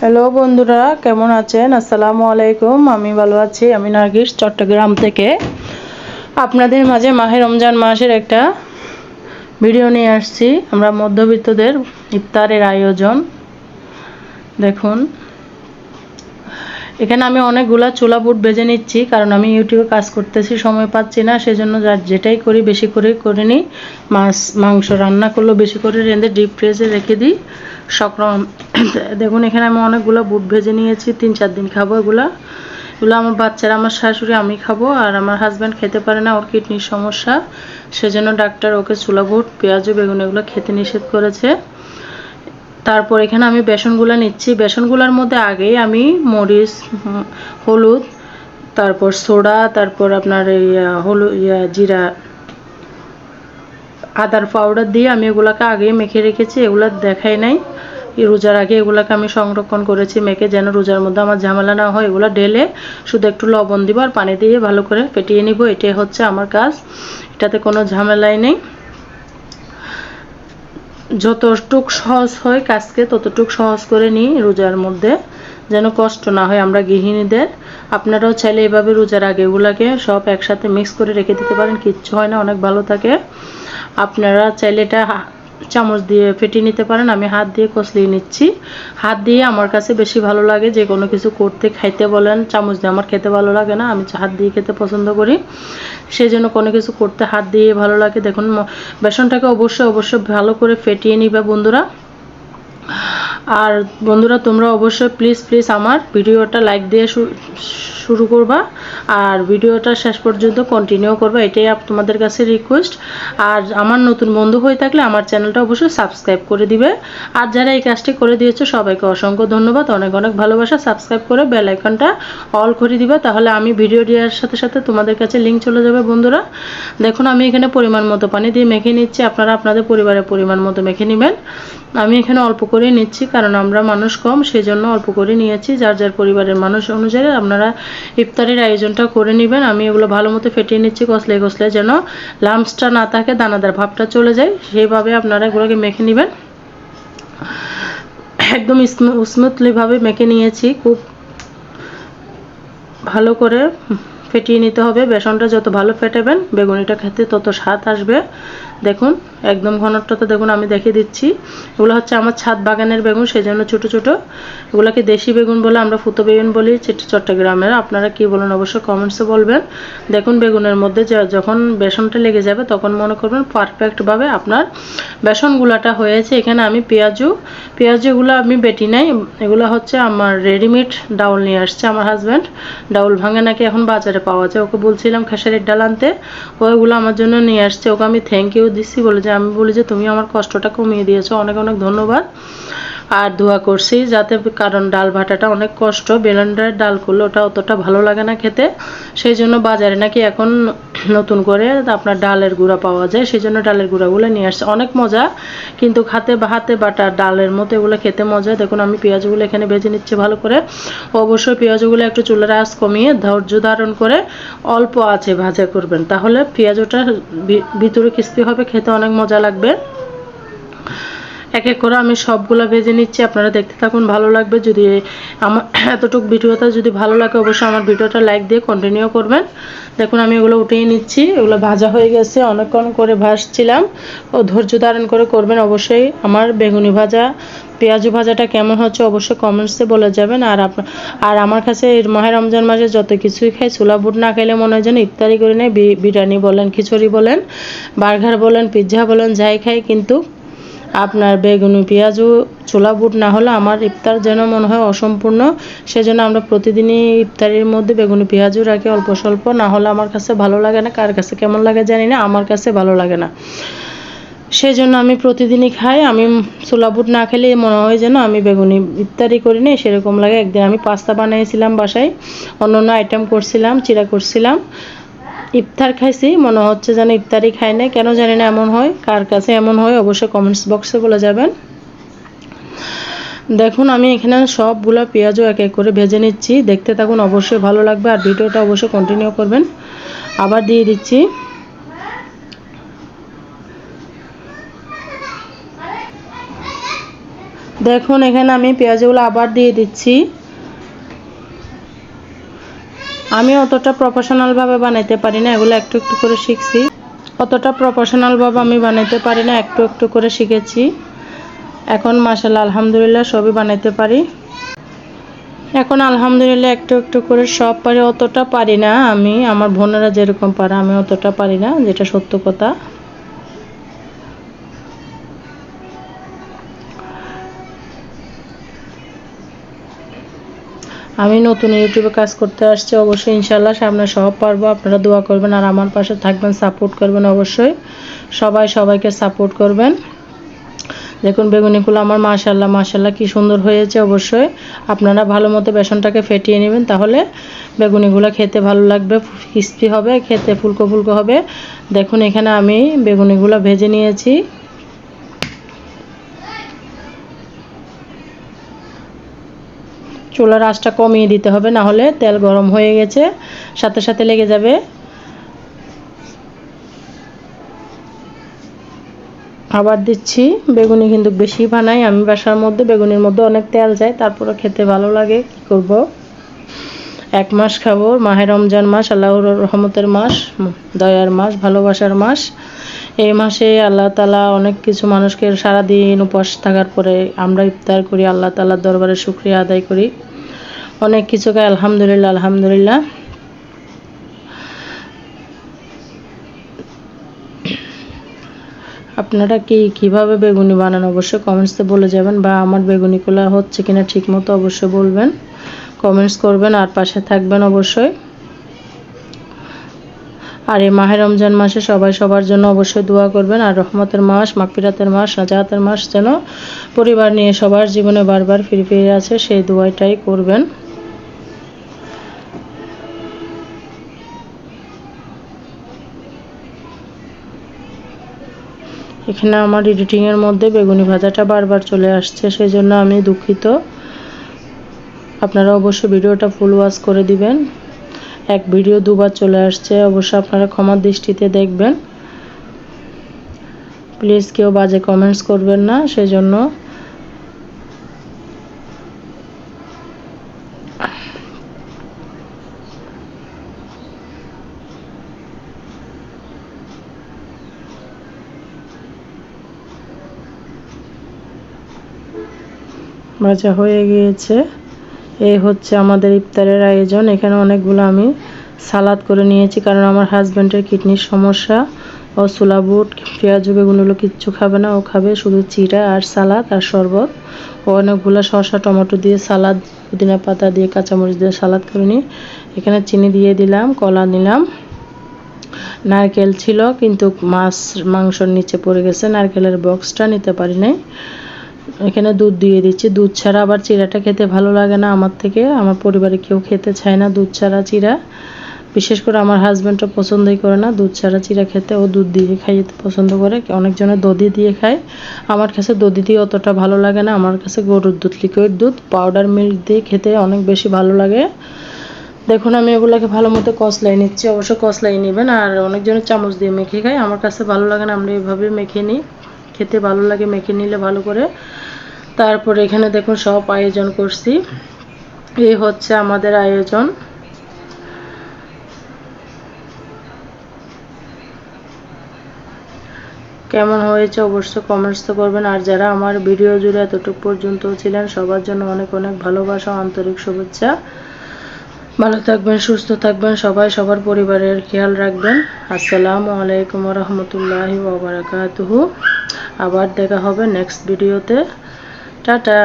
Hello বন্ধুরা, কেমন আছেন? আসসালামু আলাইকুম। আমি ভালো আছি, আমি নার্গিস, চট্টগ্রাম থেকে। আপনাদের মাঝে মাহে রমজান মাসের একটা ভিডিও নিয়ে আসছি। আমরা মধ্যবিত্তদের ইফতারের আয়োজন। দেখুন। এখানে আমি অনেকগুলা চুলা বুট বেজে নিচ্ছি, কারণ আমি ইউটিউবে কাজ করতেছি, সময় পাচ্ছি না, সেজন্য যার যেটাই করি বেশি করে করে নিই। মাছ, মাংস রান্না করলেও বেশি করে রেঁধে ডিপ ফ্রিজে রেখে দিই। সকরম, দেখুন এখানে আমি অনেকগুলো বুট ভেজে নিয়েছি, তিন চার দিন খাব এগুলা। এগুলো আমার বাচ্চারা, আমার শাশুড়ি, আমি খাব, আর আমার হাজব্যান্ড খেতে পারে না, ওর কিডনির সমস্যা। সেজন্য ডাক্তার ওকে চুলা বুট, পেঁয়াজ, বেগুন এগুলো খেতে নিষেধ করেছে। তারপর এখানে আমি বেসনগুলো নিচ্ছি। বেসনগুলোর মধ্যে আগেই আমি মরিচ হলুদ, তারপর সোডা, তারপর আপনার এই হলুদ, ইয়া, জিরা, আদার পাউডার দিয়ে আমি এগুলাকে আগেই মেখে রেখেছি, এগুলো দেখাই নাই। রোজার আগে এগুলাকে আমি সংরক্ষণ করেছি, মেখে যেন রোজার মধ্যে আমার ঝামেলা না হয়, এগুলো ঢেলে শুধু একটু লবণ দিব আর পানি দিয়ে ভালো করে ফেটিয়ে নিব। এটাই হচ্ছে আমার কাজ। এটাতে কোনো ঝামেলাই নেই। যতটুক সহজ হয় কাজকে, ততটুক সহজ করে নিই রোজার মধ্যে, যেন কষ্ট না হয় আমরা গৃহিণীদের। আপনারাও চাইলে এভাবে রোজার আগেগুলাকে সব একসাথে মিক্স করে রেখে দিতে পারেন, কিচ্ছু হয় না, অনেক ভালো থাকে। আপনারা চাইলে এটা চামচ দিয়ে ফেটিয়ে নিতে পারেন। আমি হাত দিয়ে কষলিয়ে নিচ্ছি। হাত দিয়ে আমার কাছে বেশি ভালো লাগে যে কোনো কিছু করতে, খাইতে বলেন, চামচ দিয়ে আমার খেতে ভালো লাগে না, আমি হাত দিয়ে খেতে পছন্দ করি। সেই জন্য কোনো কিছু করতে হাত দিয়ে ভালো লাগে। দেখুন বেসনটাকে অবশ্যই অবশ্যই ভালো করে ফেটিয়ে নিবে বন্ধুরা। আর বন্ধুরা, তোমরা অবশ্যই প্লিজ প্লিজ আমার ভিডিওটা লাইক দিয়ে শুরু করবা আর ভিডিওটা শেষ পর্যন্ত কন্টিনিউ করবা, এটাই তোমাদের কাছে রিকোয়েস্ট আর আমার নতুন বন্ধু হয়ে থাকলে আমার চ্যানেলটা অবশ্যই সাবস্ক্রাইব করে দিবে। আর যারা এই কাজটি করে দিয়েছ, সবাইকে অসংখ্য ধন্যবাদ। অনেক অনেক ভালোবাসা। সাবস্ক্রাইব করে বেল আইকনটা অল করে দিবে। তাহলে আমি ভিডিও দেওয়ার সাথে সাথে তোমাদের কাছে লিঙ্ক চলে যাবে বন্ধুরা। দেখুন, আমি এখানে পরিমাণ মতো পানি দিয়ে মেখে নিচ্ছি। আপনারা আপনাদের পরিবারের পরিমাণ মতো মেখে নেবেন। আমি এখানে অল্প করে নিচ্ছি। কারণ আমরা মানুষ কম সেই জন্য অল্প করে নিয়েছি। যার যার পরিবারের মানুষ অনুযায়ী আপনারা ইফতারের আয়োজনটা করে নেবেন। আমি এগুলো ভালো মতো ফেটিয়ে নিচ্ছি কষলে কষলে যেন লামসটা না থাকে, দানাদার ভাবটা চলে যায়। সেইভাবে আপনারা এগুলোকে মেখে নেবেন। একদম স্মুথলিভাবে মেখে নিয়েছি। খুব ভালো করে। ফেটিয়ে নিতে হবে। বেসনটা যত ভালো ফেটাবেন, বেগুনিটা খেতে তত স্বাদ আসবে। দেখুন, একদম ঘনত্বটা তো দেখুন, আমি দেখিয়ে দিচ্ছি। এগুলো হচ্ছে আমার ছাদ বাগানের বেগুন সেই জন্য ছোটো ছোটো। এগুলোকে দেশি বেগুন বলে আমরা ফুতো বেগুন বলি চিট- চট্টগ্রামের। আপনারা কি বলেন অবশ্যই কমেন্টসে বলবেন। দেখুন, বেগুনের মধ্যে যখন বেসনটা লেগে যাবে, তখন মনে করবেন পারফেক্টভাবে আপনার বেসন গুলাটা হয়েছে। এখানে আমি পেঁয়াজু, পেঁয়াজুগুলো আমি বেটি নাই। এগুলো হচ্ছে আমার রেডিমেড ডাউল নিয়ে আসছে আমার হাজব্যান্ড ডাউল ভাঙে নাকি এখন বাজারে পাওয়া যায়, ওকে বলছিলাম খেসারের ডাল আনতে। ওইগুলো আমার জন্য নিয়ে আসছে, ওকে আমি থ্যাংক ইউ দিচ্ছি, বলে যে, আমি বলি যে, তুমি আমার কষ্টটা কমিয়ে দিয়েছ, অনেক অনেক ধন্যবাদ। আর ধোয়া করছি যাতে কারণ ডাল ভাটাটা অনেক কষ্ট বেলেন্ডারের ডাল করলে ওটা অতটা ভালো লাগে না খেতে। সেই জন্য বাজারে নাকি এখন নতুন করে আপনার ডালের গুঁড়া পাওয়া যায়, সেই জন্য ডালের গুঁড়াগুলো নিয়ে আসছে। অনেক মজা, কিন্তু খাতে হাতে বাটা ডালের মতো এগুলো খেতে মজা। দেখুন, আমি পেঁয়াজগুলো এখানে ভেজে নিচ্ছি ভালো করে। অবশ্যই পেঁয়াজগুলো একটু চুলের আঁচ কমিয়ে ধৈর্য ধারণ করে অল্প আছে ভাজা করবেন। তাহলে পেঁয়াজটা ভিতরে ক্রিস্পি হবে, খেতে অনেক মজা লাগবে। এক এক করে আমি সবগুলো ভেজে নিচ্ছি। আপনারা দেখতে থাকুন, ভালো লাগবে। যদি আমার এতটুকু ভিডিওটা যদি ভালো লাগে, অবশ্যই আমার ভিডিওটা লাইক দিয়ে কন্টিনিউ করবেন। দেখুন, আমি এগুলো উঠিয়ে নিচ্ছি। এগুলো ভাজা হয়ে গেছে। অনেকক্ষণ করে ভাজছিলাম। ও ধৈর্য ধারণ করে করবেন অবশ্যই। আমার বেগুনি ভাজা, পেঁয়াজু ভাজাটা কেমন হচ্ছে অবশ্যই কমেন্টসে বলে যাবেন। আর আর আমার কাছে মাহের রমজান মাসে যত কিছুই খাই, ছোলা বুট না খাইলে মনে হয় যেন ইফতারি করে নেয় বিরিয়ানি বলেন, খিচুড়ি বলেন, বার্গার বলেন, পিৎজা বলেন, যাই খাই, কিন্তু আপনার বেগুনি পেঁয়াজও ছোলা বুট না হলে আমার ইফতার যেন মনে হয় অসম্পূর্ণ, সেজন্য আমরা প্রতিদিনই ইফতারের মধ্যে বেগুনি পেঁয়াজও রাখি অল্প স্বল্প, না হলে আমার কাছে ভালো লাগে না, কার কাছে কেমন লাগে জানি না, আমার কাছে ভালো লাগে না। সেই জন্য আমি প্রতিদিনই খাই, আমি ছোলা বুট না খেলে মনে হয় যেন আমি বেগুনি ইফতারি করি নি সেরকম লাগে। একদিন আমি পাস্তা বানিয়েছিলাম বাসায় অন্য অন্য আইটেম করছিলাম চিরা করছিলাম। ইফতার খাইছি, মনে হচ্ছে যেন ইফতারি খাই না কেন জানি না এমন হয়, কার কাছে এমন হয়, অবশ্যই কমেন্টস বক্সে বলে যাবেন। দেখুন, আমি এখানে সবগুলো পেঁয়াজও এক এক করে ভেজে নিচ্ছি। দেখতে থাকুন, অবশ্যই ভালো লাগবে। আর ভিডিওটা অবশ্যই কন্টিনিউ করবেন। আবার দিয়ে দিচ্ছি। দেখুন, এখানে আমি পেঁয়াজগুলো আবার দিয়ে দিচ্ছি। আমি অতটা প্রফেশনালভাবে বানাইতে পারি না, এগুলো একটু একটু করে শিখছি। অতটা প্রফেশনালভাবে আমি বানাইতে পারি না, একটু একটু করে শিখেছি। এখন মাসাল্লাহ আলহামদুলিল্লাহ সবই বানাইতে পারি। এখন আলহামদুলিল্লাহ একটু একটু করে সব পারি, অতটা পারি না আমি, আমার বোনেরা যেরকম পারে, আমি অতটা পারি না, যেটা সত্য কথা। আমি নতুন ইউটিউবে কাজ করতে আসছি, অবশ্যই ইনশাল্লাহ সামনে সব পারব আপনারা দোয়া করবেন আর আমার পাশে থাকবেন, সাপোর্ট করবেন অবশ্যই। সবাই সবাইকে সাপোর্ট করবেন। দেখুন বেগুনিগুলো আমার মাশাল্লাহ মাশাল্লাহ কি সুন্দর হয়েছে অবশ্যই। আপনারা ভালো মতো বেসনটাকে ফেটিয়ে নেবেন, তাহলে বেগুনিগুলো খেতে ভালো লাগবে ক্রিস্পি হবে, খেতে ফুলকো ফুলকো হবে। দেখুন, এখানে আমি বেগুনিগুলো ভেজে নিয়েছি। চুলার আঁচটা কমিয়ে দিতে হবে, না হলে তেল গরম হয়ে গেছে। সাথে সাথে লেগে যাবে। আবার দিচ্ছি। বেগুনি কিন্তু বেশি বানাই। আমি বাসার মধ্যে বেগুনির মধ্যে অনেক তেল যায় তারপরে খেতে ভালো লাগে। কি করব? এক মাস খাব। মাহে রমজান মাস, আল্লাহর রহমতের মাস, দয়ার মাস, ভালোবাসার মাস। এই মাসে আল্লাহ তালা অনেক কিছু মানুষকে সারাদিন উপবাস থাকার পরে আমরা ইফতার করি, আল্লাহ তালার দরবারে শুক্রিয়া আদায় করি। অনেক কিছুকে আলহামদুলিল্লাহ আলহামদুলিল্লাহ। আপনারা কি, কীভাবে বেগুনি বানান অবশ্যই কমেন্টসে বলে যাবেন বা আমার বেগুনিগুলো হচ্ছে কিনা ঠিক মতো অবশ্যই বলবেন কমেন্টস করবেন আর পাশে থাকবেন অবশ্যই। আর এই মাহে রমজান মাসে সবাই সবার জন্য অবশ্যই দোয়া করবেন, আর রহমতের মাস মাকফিরাতের মাস নাজাহাতের মাস যেন পরিবার নিয়ে সবার জীবনে বারবার ফিরে ফিরে আছে সেই দোয়াটাই করবেন। এখানে আমার এডিটিংয়ের মধ্যে বেগুনি ভাজাটা বারবার চলে আসছে সেই জন্য আমি দুঃখিত। আপনারা অবশ্যই ভিডিওটা ফুল ওয়াশ করে দিবেন। এক ভিডিও দুবার চলে আসছে, অবশ্য আপনারা ক্ষমার দৃষ্টিতে দেখবেন। প্লিজ কেউ বাজে কমেন্টস করবেন না, সেজন্য ভাজা হয়ে গিয়েছে। এই হচ্ছে আমাদের ইফতারের আয়োজন। এখানে অনেকগুলো আমি সালাদ করে নিয়েছি কারণ আমার হাজব্যান্ডের কিডনির সমস্যা ও সুলাবুট পেঁয়াজ, বেগুনগুলো কিচ্ছু খাবে না। ও খাবে শুধু চিরা আর সালাদ আর শরবত। ও অনেকগুলো শসা, টমেটো দিয়ে সালাদ, পুদিনা পাতা দিয়ে কাঁচামরিচ দিয়ে সালাদ করে নিই এখানে চিনি দিয়ে দিলাম, কলা নিলাম। নারকেল ছিল কিন্তু মাছ, মাংসর নিচে পড়ে গেছে। নারকেলের বক্সটা নিতে পারি নাই। এখানে দুধ দিয়ে দিচ্ছি। দুধ ছাড়া আবার চিরাটা খেতে ভালো লাগে না আমার থেকে। আমার পরিবারে কেউ খেতে চায় না দুধ ছাড়া চিরা। বিশেষ করে আমার হাজব্যান্ডটা পছন্দই করে না দুধ ছাড়া চিরা খেতে। ও দুধ দিয়ে খাইয়ে পছন্দ করে। অনেকজনে দধি দিয়ে খায়। আমার কাছে দধি দিয়ে অতটা ভালো লাগে না। আমার কাছে গরুর দুধ লিকুইড দুধ পাউডার মিল্ক দিয়ে খেতে অনেক বেশি ভালো লাগে। দেখুন, আমি এগুলোকে ভালো মতো কসলাই নিচ্ছি। অবশ্য কসলাই নেবেন আর অনেকজনের চামচ দিয়ে মেখে খাই আমার কাছে ভালো লাগে না, আমরা এভাবে মেখে নিই। খেতে ভালো লাগে, মেখে নিলে ভালো করে। তারপরে এখানে দেখুন সব আয়োজন করছি। এই হচ্ছে আমাদের আয়োজন। কেমন হয়েছে অবশ্যই কমেন্টস তো করবেন। আর যারা আমার ভিডিও জুড়ে এতটুকু পর্যন্ত ছিলেন, সবার জন্য অনেক অনেক ভালোবাসা, আন্তরিক শুভেচ্ছা। ভালো থাকবেন, সুস্থ থাকবেন সবাই, সবার পরিবারের খেয়াল রাখবেন। আসসালামু আলাইকুম রহমতুল্লাহি ওবরাকাতুহু আবার দেখা হবে নেক্সট ভিডিওতে টাটা